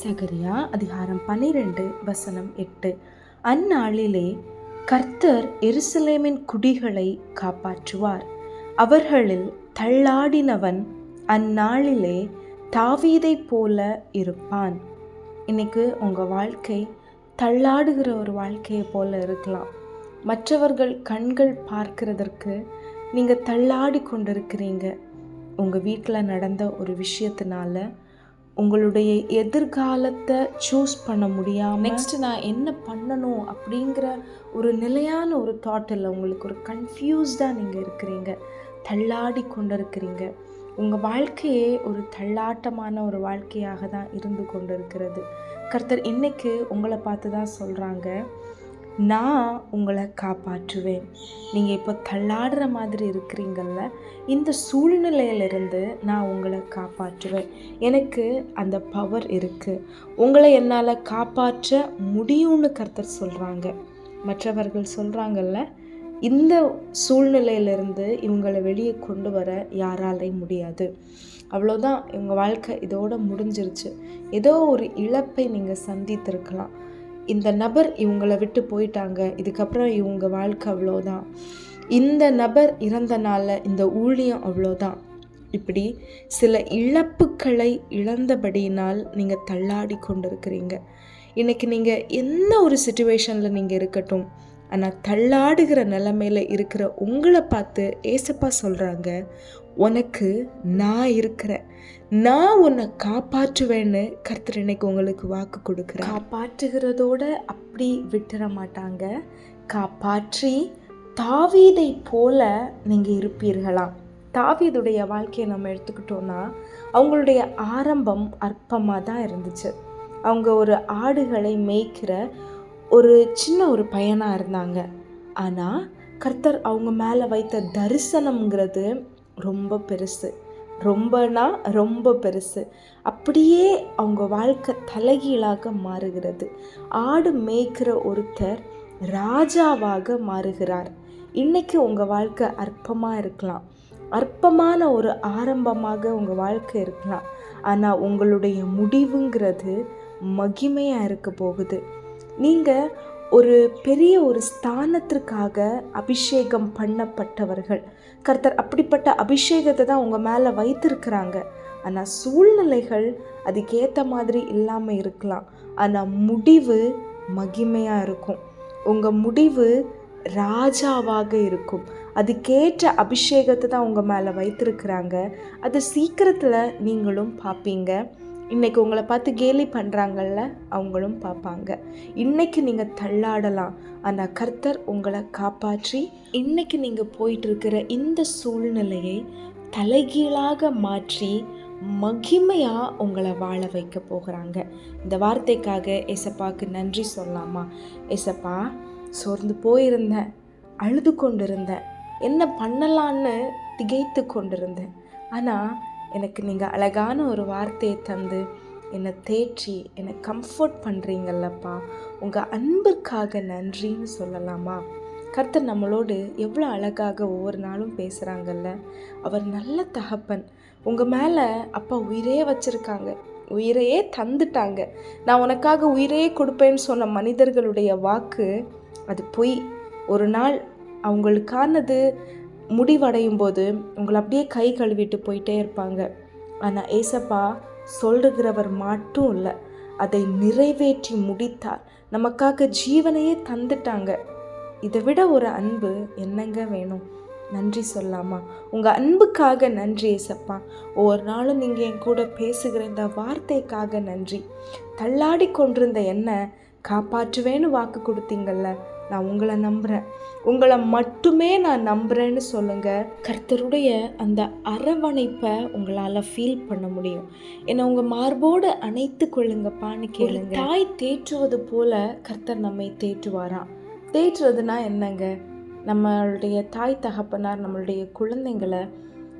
சகரியா அதிகாரம் பன்னிரெண்டு வசனம் எட்டு. அந்நாளிலே கர்த்தர் எருசலேமின் குடிகளை காப்பாற்றுவார். அவர்களில் தள்ளாடினவன் அந்நாளிலே தாவீதைப் போல இருப்பான். இன்னைக்கு உங்கள் வாழ்க்கை தள்ளாடுகிற ஒரு வாழ்க்கையை போல இருக்கலாம். மற்றவர்கள் கண்கள் பார்க்கிறதற்கு நீங்கள் தள்ளாடி கொண்டிருக்கிறீங்க. உங்கள் வீட்டில் நடந்த ஒரு விஷயத்தினால உங்களுடைய எதிர்காலத்தை சூஸ் பண்ண முடியாமல் நெக்ஸ்ட் நான் என்ன பண்ணணும் அப்படிங்கிற ஒரு நிலையான ஒரு தாட் இல்லை உங்களுக்கு ஒரு கன்ஃபியூஸ்டாக நீங்கள் இருக்கிறீங்க. தள்ளாடி கொண்டு இருக்கிறீங்க உங்கள் வாழ்க்கையே ஒரு தள்ளாட்டமான ஒரு வாழ்க்கையாக தான் இருந்து கொண்டு இருக்கிறது கர்த்தர் இன்னைக்கு உங்களை பார்த்து தான் சொல்கிறாங்க நான் உங்களை காப்பாற்றுவேன். நீங்கள் இப்போ தள்ளாடுற மாதிரி இருக்கிறீங்கல்ல இந்த சூழ்நிலையிலிருந்து நான் உங்களை காப்பாற்றுவேன். எனக்கு அந்த பவர் இருக்குது உங்களை என்னால் காப்பாற்ற முடியும்னு கருத்தர் சொல்கிறாங்க மற்றவர்கள் சொல்கிறாங்கல்ல இந்த சூழ்நிலையிலிருந்து இவங்களை வெளியே கொண்டு வர யாராலையும் முடியாது. அவ்வளோதான் இவங்க வாழ்க்கை இதோட முடிஞ்சிருச்சு. ஏதோ ஒரு இழப்பை நீங்கள் சந்தித்திருக்கலாம். இந்த நபர் இவங்களை விட்டு போயிட்டாங்க. இதுக்கப்புறம் இவங்க வாழ்க்கை அவ்வளோதான். இந்த நபர் இறந்தனால இந்த ஊழியம் அவ்வளோதான். இப்படி சில இழப்புக்களை இழந்தபடியினால் நீங்கள் தள்ளாடி கொண்டிருக்கிறீங்க. இன்றைக்கி நீங்கள் என்ன ஒரு சுச்சுவேஷனில் நீங்கள் இருக்கட்டும் ஆனால் தள்ளாடுகிற நிலமையில இருக்கிற உங்களை பார்த்து ஏசப்பா சொல்கிறாங்க உனக்கு நான் இருக்கிறேன் நான் உன்னை காப்பாற்றுவேன்னு கர்த்தர் இன்னைக்கு உங்களுக்கு வாக்கு கொடுக்குறேன் காப்பாற்றுகிறதோட அப்படி விட்டுற மாட்டாங்க. காப்பாற்றி தாவீதை போல நீங்கள் இருப்பீர்களாம் தாவீதுடைய வாழ்க்கையை நம்ம எடுத்துக்கிட்டோன்னா அவங்களுடைய ஆரம்பம் அற்பமாக தான் இருந்துச்சு. அவங்க ஒரு ஆடுகளை மேய்க்கிற ஒரு சின்ன ஒரு பையனாக இருந்தாங்க. ஆனால் கர்த்தர் அவங்க மேலே வைத்த தரிசனம்ங்கிறது ரொம்ப பெருசு. ரொம்பனா ரொம்ப பெருசு. அப்படியே அவங்க வாழ்க்கை தலைகீழாக மாறுகிறது. ஆடு மேய்க்கிற ஒருத்தர் ராஜாவாக மாறுகிறார். இன்னைக்கு உங்கள் வாழ்க்கை அற்பமாக இருக்கலாம். அற்பமான ஒரு ஆரம்பமாக உங்கள் வாழ்க்கை இருக்கலாம். ஆனால் உங்களுடைய முடிவுங்கிறது மகிமையாக இருக்க போகுது. நீங்கள் ஒரு பெரிய ஒரு ஸ்தானத்திற்காக அபிஷேகம் பண்ணப்பட்டவர்கள். கர்த்தர் அப்படிப்பட்ட அபிஷேகத்தை தான் உங்கள் மேலே வைத்திருக்கிறாங்க. ஆனால் சூழ்நிலைகள் அதுக்கேற்ற மாதிரி இல்லாமல் இருக்கலாம். ஆனால் முடிவு மகிமையாக இருக்கும். உங்கள் முடிவு ராஜாவாக இருக்கும். அதுக்கேற்ற அபிஷேகத்தை தான் உங்கள் மேலே வைத்திருக்கிறாங்க. அது சீக்கிரத்தில் நீங்களும் பார்ப்பீங்க. இன்றைக்கி உங்களை பார்த்து கேலி பண்ணுறாங்கல்ல அவங்களும் பார்ப்பாங்க. இன்றைக்கி நீங்கள் தள்ளாடலாம். ஆனால் கர்த்தர் உங்களை காப்பாற்றி இன்றைக்கி நீங்கள் போயிட்டுருக்கிற இந்த சூழ்நிலையை தலைகீழாக மாற்றி மகிமையாக உங்களை வாழ வைக்க போகிறாங்க. இந்த வார்த்தைக்காக எசப்பாவுக்கு நன்றி சொல்லலாமா? எசப்பா சோர்ந்து போயிருந்தேன் அழுது கொண்டிருந்தேன் என்ன பண்ணலான்னு திகைத்து கொண்டிருந்தேன். ஆனால் எனக்கு நீங்கள் அழகான ஒரு வார்த்தையை தந்து என்னை தேற்றி என்னை கம்ஃபர்ட் பண்ணுறீங்கல்லப்பா உங்கள் அன்பிற்காக நன்றின்னு சொல்லலாமா? கர்த்தர் நம்மளோடு எவ்வளோ அழகாக ஒவ்வொரு நாளும் பேசுகிறாங்கல்ல அவர் நல்ல தகப்பன். உங்கள் மேலே அப்பா உயிரே வச்சுருக்காங்க. உயிரையே தந்துட்டாங்க. நான் உனக்காக உயிரையே கொடுப்பேன்னு சொன்ன மனிதர்களுடைய வாக்கு அது பொய். ஒரு நாள் அவங்களுக்கானது முடிவடையும் போது உங்களை அப்படியே கை கழுவிட்டு போயிட்டே இருப்பாங்க. ஆனால் ஏசப்பா சொல்லுகிறவர் மட்டும் இல்லை அதை நிறைவேற்றி முடித்தார். நமக்காக ஜீவனையே தந்துட்டாங்க. இதை விட ஒரு அன்பு என்னங்க வேணும்? நன்றி சொல்லாமா? உங்கள் அன்புக்காக நன்றி ஏசப்பா. ஒவ்வொரு நாளும் நீங்கள் என் கூட பேசுகிற இந்த வார்த்தைக்காக நன்றி. தள்ளாடி கொண்டிருந்த என்ன காப்பாற்றுவேன்னு வாக்கு கொடுத்தீங்கல்ல நான் உங்களை நம்புகிறேன் உங்களை மட்டுமே நான் நம்புகிறேன்னு சொல்லுங்கள் கர்த்தருடைய அந்த அரவணைப்பை உங்களால் ஃபீல் பண்ண முடியும். என்னை உங்கள் மார்போடு அணைத்து கொள்ளுங்கப்பான்னு கேளுங்க. தாய் தேற்றுவது போல கர்த்தர் நம்மை தேற்றுவாராம் தேற்றுறதுனா என்னங்க? நம்மளுடைய தாய் தகப்பனார் நம்மளுடைய குழந்தைங்களை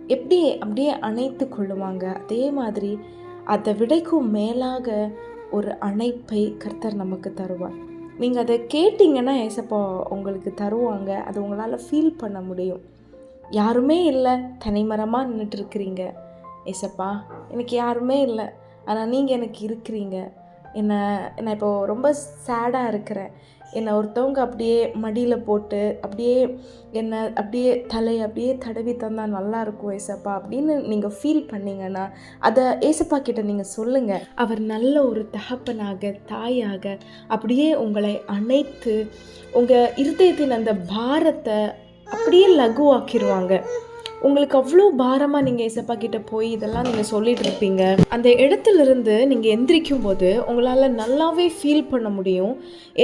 எப்படி அப்படியே அணைத்து கொள்ளுவாங்க? அதே மாதிரி அதை விடைக்கும் மேலாக ஒரு அணைப்பை கர்த்தர் நமக்கு தருவார். நீங்கள் அதை கேட்டிங்கன்னா ஏசப்பா உங்களுக்கு தருவாங்க. அது உங்களால் ஃபீல் பண்ண முடியும். யாருமே இல்லை. தனிமரமாக நின்றுட்டு இருக்கிறீங்க. ஏசப்பா எனக்கு யாருமே இல்லை. ஆனால் நீங்கள் எனக்கு இருக்கிறீங்க. என்னை நான் இப்போது ரொம்ப சேடாக இருக்கிறேன். என்னை ஒருத்தவங்க அப்படியே மடியில் போட்டு அப்படியே என்னை அப்படியே தலை அப்படியே தடவி தந்தால் நல்லாயிருக்கும் ஏசப்பா அப்படின்னு நீங்கள் ஃபீல் பண்ணிங்கன்னா அதை ஏசப்பா கிட்ட நீங்கள் சொல்லுங்கள் அவர் நல்ல ஒரு தகப்பனாக தாயாக அப்படியே உங்களை அணைத்து உங்கள் இருதயத்தின் அந்த பாரத்தை அப்படியே லகுவாக்கிடுவாங்க உங்களுக்கு அவ்வளோ பாரமாக நீங்கள் இசப்பா கிட்டே போய் இதெல்லாம் நீங்கள் சொல்லிட்டு இருப்பீங்க. அந்த இடத்துல இருந்து நீங்கள் எந்திரிக்கும் போது உங்களால் நல்லாவே ஃபீல் பண்ண முடியும்.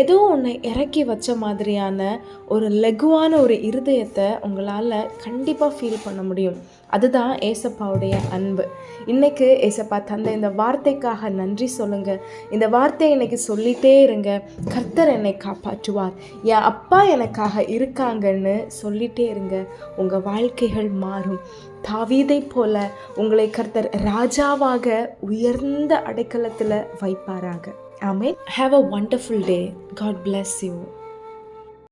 ஏதோ ஒன்று இறக்கி வச்ச மாதிரியான ஒரு லெகுவான ஒரு இருதயத்தை உங்களால் கண்டிப்பாக ஃபீல் பண்ண முடியும். அதுதான் ஏசப்பாவுடைய அன்பு. இன்னைக்கு ஏசப்பா தந்த இந்த வார்த்தைக்காக நன்றி சொல்லுங்க. இந்த வார்த்தையை இன்னைக்கு சொல்லிட்டே இருங்க. கர்த்தர் என்னை காப்பாற்றுவார். என் அப்பா எனக்காக இருக்காங்கன்னு சொல்லிட்டே இருங்க. உங்கள் வாழ்க்கைகள் மாறும். தாவீதை போல உங்களை கர்த்தர் ராஜாவாக உயர்ந்த அடைக்கலத்தில் வைப்பாராக. Amen have a wonderful day God bless you